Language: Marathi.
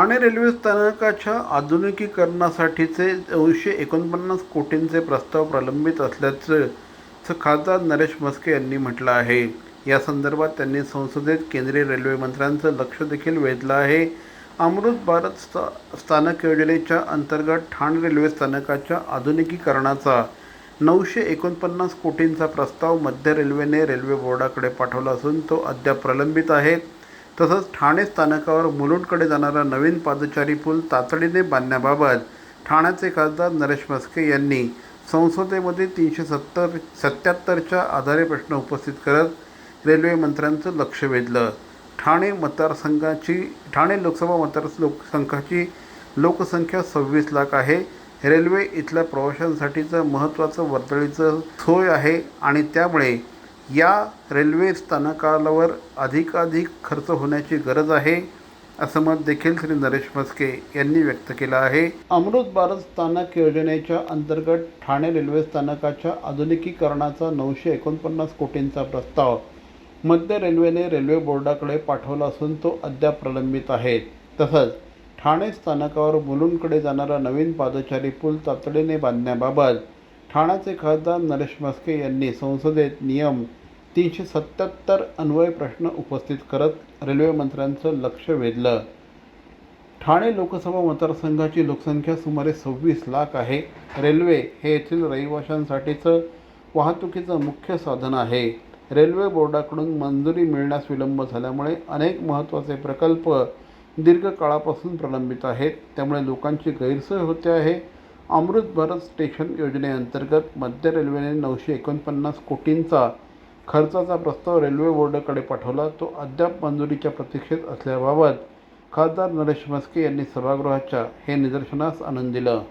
ठाणे रेल्वे स्थानकाच्या आधुनिकीकरणासाठीचे दोनशे एकोणपन्नास कोटींचे प्रस्ताव प्रलंबित असल्याचं खासदार नरेश म्हस्के यांनी म्हटलं आहे. या संदर्भात त्यांनी संसदेत केंद्रीय रेल्वे मंत्र्यांचं लक्ष देखील वेधलं आहे. अमृत भारत स्था स्थानक योजनेच्या अंतर्गत ठाणे रेल्वे स्थानकाच्या आधुनिकीकरणाचा नऊशे एकोणपन्नास कोटींचा प्रस्ताव मध्य रेल्वेने रेल्वे बोर्डाकडे पाठवला असून तो अद्याप प्रलंबित आहे. तसंच ठाणे स्थानकावर मुलुंडकडे जाणारा नवीन पादचारी पूल तातडीने बांधण्याबाबत ठाण्याचे खासदार नरेश म्हस्के यांनी संसदेमध्ये तीनशे सत्तर सत्याहत्तरच्या आधारे प्रश्न उपस्थित करत रेल्वे मंत्र्यांचं लक्ष वेधलं. ठाणे मतदारसंघाची ठाणे लोकसभा मतदार लोकसंघाची लोकसंख्या सव्वीस लाख आहे. रेल्वे इथल्या प्रवाशांसाठीचं महत्त्वाचं वर्दळीचं सोय आहे आणि त्यामुळे या रेल्वे स्थानकावर अधिकाधिक खर्च होण्याची गरज आहे असं मत देखील श्री नरेश म्हस्के यांनी व्यक्त केलं आहे. अमृत भारत स्थानक योजनेच्या अंतर्गत ठाणे रेल्वे स्थानकाच्या आधुनिकीकरणाचा नऊशे एकोणपन्नास कोटींचा प्रस्ताव मध्य रेल्वेने रेल्वे बोर्डाकडे पाठवला असून तो अद्याप प्रलंबित आहे. तसंच ठाणे स्थानकावर मुलुंडकडे जाणारा नवीन पादचारी पूल तातडीने बांधण्याबाबत ठाण्याचे खासदार नरेश म्हस्के यांनी संसदेत नियम तीनशे सत्याहत्तर अन्वय प्रश्न उपस्थित करत रेल्वे मंत्र्यांचं लक्ष वेधलं. ठाणे लोकसभा मतदारसंघाची लोकसंख्या सुमारे सव्वीस लाख आहे. रेल्वे हे येथील रहिवाशांसाठीचं वाहतुकीचं मुख्य साधन आहे. रेल्वे बोर्डाकडून मंजुरी मिळण्यास विलंब झाल्यामुळे अनेक महत्त्वाचे प्रकल्प दीर्घकाळापासून प्रलंबित आहेत. त्यामुळे लोकांची गैरसोय होते आहे. अमृत भारत स्टेशन योजनेअंतर्गत मध्य रेल्वेने नऊशे एकोणपन्नास कोटींचा खर्चाचा प्रस्ताव रेल्वे बोर्डाकडे पाठवला तो अद्याप मंजुरीच्या प्रतीक्षेत असल्याबाबत खासदार नरेश म्हस्के यांनी सभागृहाच्या हे निदर्शनास आनंद दिलं.